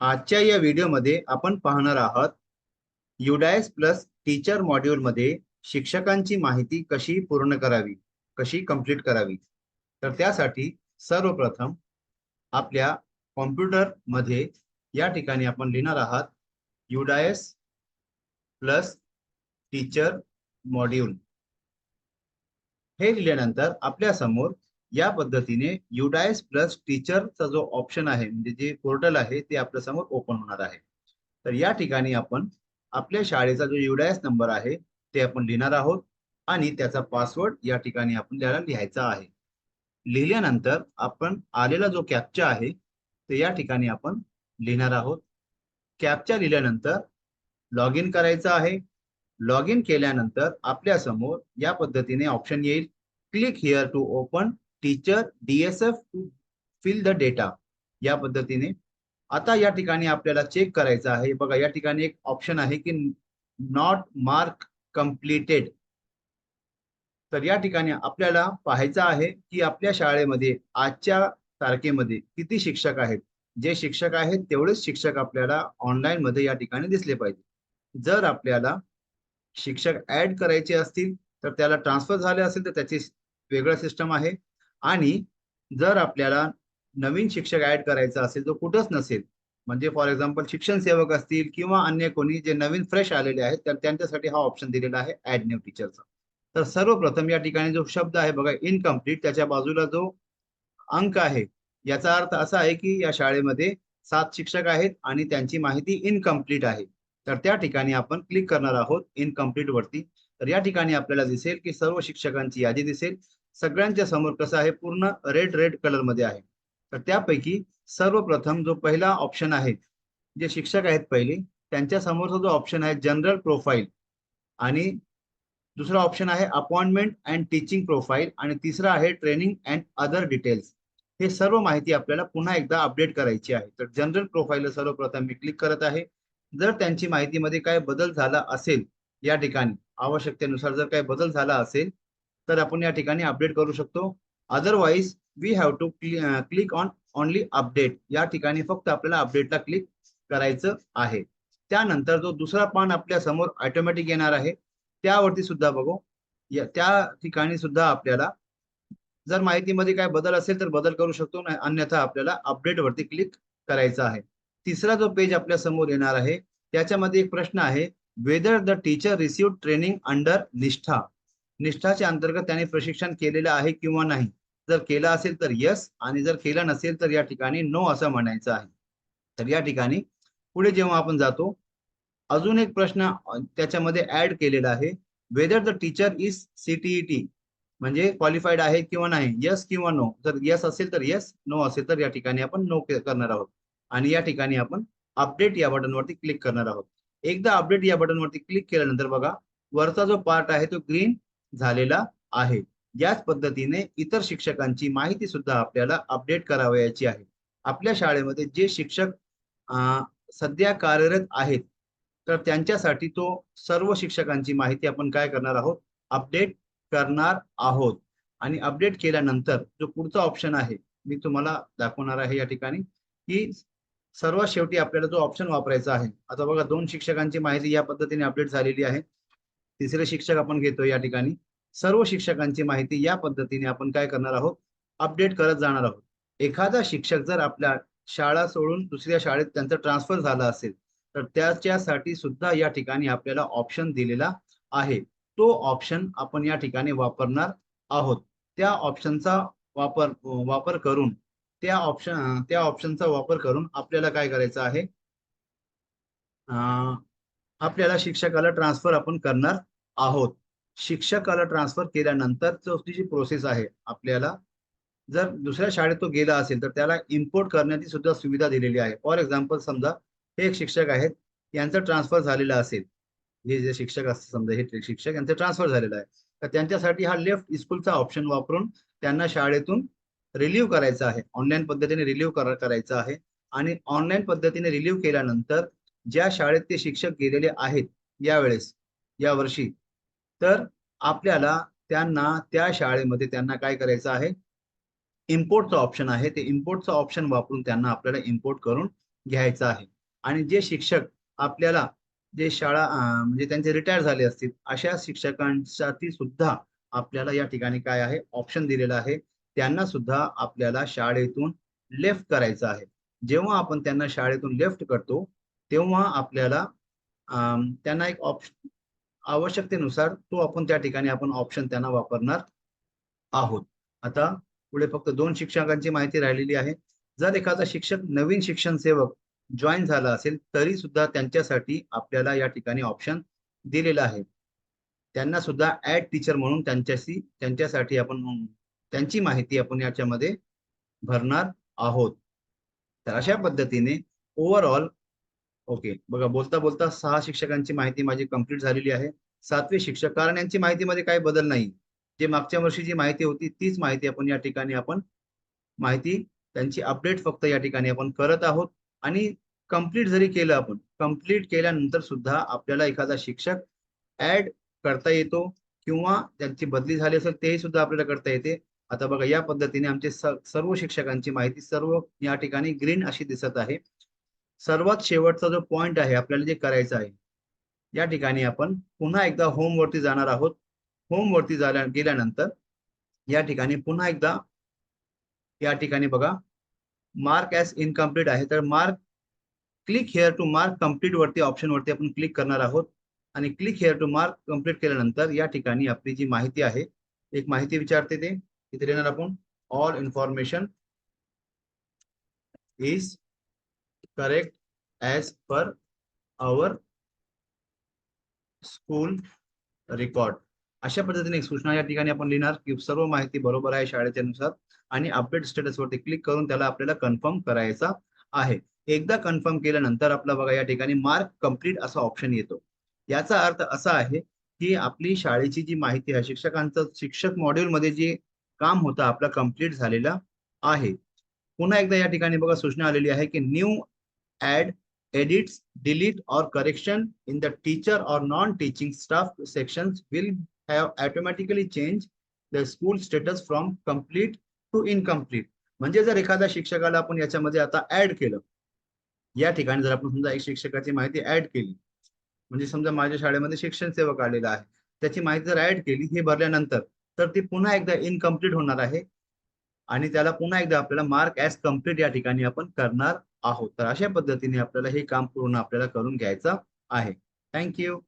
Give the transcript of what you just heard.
आजच्या या व्हिडिओमध्ये आपण पाहणार आहोत युडायस प्लस टीचर मॉड्यूल मध्ये शिक्षकांची माहिती कशी पूर्ण करावी कशी कंप्लीट करावी. तर त्यासाठी सर्वप्रथम आपल्या कॉम्प्युटरमध्ये या ठिकाणी आपण लिहिणार आहात युडायस प्लस टीचर मॉड्यूल हे लिहिल्यानंतर आपल्यासमोर या पद्धतीने युडायस प्लस टीचरचा जो ऑप्शन आहे म्हणजे जे पोर्टल आहे ते आपल्यासमोर ओपन होणार आहे. तर या ठिकाणी आपण आपल्या शाळेचा जो युडायस नंबर आहे ते आपण लिहिणार आहोत आणि त्याचा पासवर्ड या ठिकाणी आपण त्याला लिहायचा आहे. लिहिल्यानंतर आपण आलेला जो कॅप्चा आहे ते या ठिकाणी आपण लिहिणार आहोत. कॅप्चा लिहिल्यानंतर लॉग इन करायचं आहे. लॉग इन केल्यानंतर आपल्यासमोर या पद्धतीने ऑप्शन येईल. Click here to open teacher DSF to fill the data या पद्धतीने. आता या ठिकाणी आपल्याला चेक करायचं आहे. बघा या ठिकाणी एक ऑप्शन आहे की नॉट मार्क कम्प्लिटेड तर या ठिकाणी आपल्याला पाहायचं आहे की आपल्या शाळेमध्ये आजच्या तारखेमध्ये किती शिक्षक आहेत? जे शिक्षक आहेत तेवढेच शिक्षक आपल्याला ऑनलाईन मध्ये या ठिकाणी दिसले पाहिजे. जर आपल्याला शिक्षक ऍड करायचे असतील तर त्याला ट्रान्सफर झाले असेल तर त्याची वेगळं सिस्टम आहे. आणि जर आपल्याला नवीन शिक्षक ऍड करायचा असेल तो कुठंच नसेल म्हणजे फॉर एक्झाम्पल शिक्षण सेवक असतील किंवा अन्य कोणी जे नवीन फ्रेश आलेले आहेत तर त्यांच्यासाठी हा ऑप्शन दिलेला आहे ऍड न्यू टीचरचा तर सर्वप्रथम या ठिकाणी जो शब्द आहे बघा इनकम्प्लीट त्याच्या बाजूला जो अंक आहे याचा अर्थ असा आहे की या शाळेमध्ये सात शिक्षक आहेत आणि त्यांची माहिती इनकम्प्लीट आहे. तर त्या ठिकाणी आपण क्लिक करणार आहोत इनकम्प्लीट वरती. तर या ठिकाणी आपल्याला दिसेल की सर्व शिक्षकांची यादी दिसेल. सगळ्यांच्या समोर कसं आहे? पूर्ण रेड रेड कलरमध्ये आहे. तर त्यापैकी सर्वप्रथम जो पहिला ऑप्शन आहे जे शिक्षक आहेत पहिले त्यांच्या समोरचा जो ऑप्शन आहे जनरल प्रोफाईल आणि दुसरा ऑप्शन आहे अपॉइंटमेंट अँड टीचिंग प्रोफाईल आणि तिसरा आहे ट्रेनिंग अँड अदर डिटेल्स हे सर्व माहिती आपल्याला पुन्हा एकदा अपडेट करायची आहे. तर जनरल प्रोफाईल सर्वप्रथम मी क्लिक करत आहे. जर त्यांची माहितीमध्ये काय बदल झाला असेल या ठिकाणी आवश्यकतेनुसार जर काही बदल झाला असेल तर आपण या ठिकाणी अपडेट करू शकतो. Otherwise we have to click on only update या ठिकाणी फक्त आपल्याला अपडेटला क्लिक करायचं आहे. त्यानंतर जो दुसरा पान आपल्यासमोर ऑटोमॅटिक येणार आहे त्यावरती सुद्धा बघू. या त्या ठिकाणी सुद्धा आपल्याला जर माहितीमध्ये काय बदल असेल तर बदल करू शकतो अन्यथा आपल्याला अपडेट वरती क्लिक करायचं आहे. तिसरा जो पेज आपल्यासमोर येणार आहे त्याच्यामध्ये एक प्रश्न आहे whether the teacher receive training under Nishtha निष्ठाच्या अंतर्गत त्याने प्रशिक्षण केलेलं आहे किंवा नाही. जर केलं असेल तर यस आणि जर केलं नसेल तर या ठिकाणी नो असं म्हणायचं आहे. तर या ठिकाणी पुढे जेव्हा आपण जातो अजून एक प्रश्न त्याच्यामध्ये ऍड केलेला आहे. Whether the teacher is CTET म्हणजे क्वालिफाईड आहे किंवा नाही यस किंवा नो जर यस असेल तर यस नो असेल तर या ठिकाणी आपण नो करणार आहोत. आणि या ठिकाणी आपण अपडेट या बटनवरती क्लिक करणार आहोत. एकदा अपडेट या बटनवरती क्लिक केल्यानंतर बघा वरचा जो पार्ट आहे तो ग्रीन झालेला आहे. याच पद्धतीने इतर शिक्षकांची माहिती सुद्धा आपल्याला अपडेट करावयाची आहे. आपल्या शाळेमध्ये जे शिक्षक सध्या कार्यरत आहेत तर त्यांच्यासाठी तो सर्व शिक्षकांची माहिती आपण काय करणार आहोत? अपडेट करणार आहोत. आणि अपडेट केल्यानंतर जो पुढचा ऑप्शन आहे मी तुम्हाला दाखवणार आहे या ठिकाणी की सर्वात शेवटी आपल्याला जो ऑप्शन वापरायचा आहे आता बघा दोन शिक्षकांची माहिती या पद्धतीने अपडेट झालेली आहे. तिसरे शिक्षक आपण घेतो या ठिकाणी. सर्व शिक्षकांची माहिती या पद्धतीने आपण काय करणार आहोत? अपडेट करत जाणार आहोत. एखादा शिक्षक जर आपल्या शाळा सोडून दुसऱ्या शाळेत त्यांचं ट्रान्सफर झालं असेल तर त्याच्यासाठी सुद्धा या ठिकाणी आपल्याला ऑप्शन दिलेला आहे. तो ऑप्शन आपण या ठिकाणी वापरणार आहोत. त्या ऑप्शनचा वापर वापर करून त्या ऑप्शन त्या ऑप्शनचा वापर करून आपल्याला काय करायचं आहे? आपल्याला शिक्षकाला ट्रान्सफर आपण करणार आहोत. शिक्षकाला ट्रान्सफर केल्यानंतर जी प्रोसेस आहे आपल्याला जर दुसऱ्या शाळेत तो गेला असेल तर त्याला इम्पोर्ट करण्याची सुद्धा सुविधा दिलेली आहे. फॉर एक्झाम्पल समजा हे एक शिक्षक आहेत यांचं ट्रान्सफर झालेलं असेल. हे जे शिक्षक असतात समजा हे शिक्षक यांचं ट्रान्सफर झालेलं आहे. तर त्यांच्यासाठी हा लेफ्ट स्कूलचा ऑप्शन वापरून त्यांना शाळेतून रिलीव्ह करायचा आहे. ऑनलाईन पद्धतीने रिलीव्ह करायचा आहे. आणि ऑनलाईन पद्धतीने रिलीव्ह केल्यानंतर ज्या शाळेत ते शिक्षक गेलेले आहेत यावेळेस या वर्षी तर आपल्याला त्यांना त्या शाळेमध्ये त्यांना काय करायचं आहे? इम्पोर्टचं ऑप्शन आहे. ते इम्पोर्टचं ऑप्शन वापरून त्यांना आपल्याला इम्पोर्ट करून घ्यायचं आहे. आणि जे शिक्षक आपल्याला जे शाळा म्हणजे त्यांचे रिटायर झाले असतील अशा शिक्षकांसाठी सुद्धा आपल्याला या ठिकाणी काय आहे? ऑप्शन दिलेला आहे. त्यांना सुद्धा आपल्याला शाळेतून लेफ्ट करायचं आहे. जेव्हा आपण त्यांना शाळेतून लेफ्ट करतो तेव्हा आपल्याला त्यांना एक ऑप्शन आवश्यकतेनुसार तो आपण त्या ठिकाणी आपण ऑप्शन त्यांना वापरणार आहोत. आता पुढे फक्त दोन शिक्षकांची माहिती राहिलेली आहे. जर एखादा शिक्षक नवीन शिक्षण सेवक जॉईन झाला असेल तरी सुद्धा त्यांच्यासाठी आपल्याला या ठिकाणी ऑप्शन दिलेला आहे. त्यांना सुद्धा ऍड टीचर म्हणून त्यांच्याशी त्यांच्यासाठी आपण त्यांची माहिती आपण याच्यामध्ये भरणार आहोत. तर अशा पद्धतीने ओव्हरऑल ओके. बघा बोलता बोलता सहा शिक्षकांची माहिती माझी कंप्लीट झालेली आहे. सातवे शिक्षक कारण यांची माहितीमध्ये काही बदल नाही. जे मागच्या वर्षी जी माहिती होती तीच माहिती आपण या ठिकाणी आपण माहिती त्यांची अपडेट फक्त या ठिकाणी आपण करत आहोत. आणि कंप्लीट जरी केलं आपण कंप्लीट केल्यानंतर सुद्धा आपल्याला एखादा शिक्षक ऍड करता येतो किंवा त्यांची बदली झाली असेल तेही सुद्धा आपल्याला करता येते. आता बघा या पद्धतीने आमचे सर्व शिक्षकांची माहिती सर्व या ठिकाणी ग्रीन अशी दिसत आहे. सर्वात शेवटचा जो पॉइंट आहे आपल्याला जे करायचं आहे या ठिकाणी आपण पुन्हा एकदा होम वरती जाणार आहोत. होम वरती झाल्या गेल्यानंतर या ठिकाणी पुन्हा एकदा या ठिकाणी बघा मार्क ॲज इनकम्प्लीट आहे. तर mark click here to mark complete वरती ऑप्शन वरती आपण क्लिक करणार आहोत. आणि click here to mark complete केल्यानंतर या ठिकाणी आपली जी माहिती आहे एक माहिती विचारते ते. इथे लिहिणार आपण all information is correct as per our school record अशा पद्धतीने सूचना या ठिकाणी आपण लिहिणार की सर्व माहिती बरोबर आहे शाळेच्या नुसार आणि अपडेट स्टेटस वरती क्लिक करून त्याला आपल्याला कन्फर्म करायचा आहे. एकदा कन्फर्म केल्यानंतर आपला बघा या ठिकाणी मार्क कंप्लीट असा ऑप्शन येतो. याचा अर्थ असा आहे की आपली शाळेची जी माहिती आहे शिक्षकांचं शिक्षक मॉड्यूल मध्ये जे काम होतं आपलं कंप्लीट झालेलं आहे. पुन्हा एकदा या ठिकाणी बघा सूचना आलेली आहे की new add, edits, delete or correction in the teacher or non-teaching staff sections will have automatically changed the school status from complete to incomplete. म्हणजे जर एखाद्या शिक्षकाला आपण याच्यामध्ये आता ऍड केलं या ठिकाणी जर आपण समजा एक शिक्षकाची माहिती ऍड केली म्हणजे समजा माझ्या शाळेमध्ये शिक्षण सेवक आलेला आहे त्याची माहिती जर ऍड केली हे भरल्यानंतर तर ती पुन्हा एकदा इनकम्प्लीट होणार आहे आणि त्याला पुन्हा एकदा आपल्याला मार्क ॲज कंप्लीट या ठिकाणी आपण करणार आहोत. तर अशा पद्धतीने आपल्याला हे काम पूर्ण आपल्याला करून घ्यायचं आहे. थँक्यू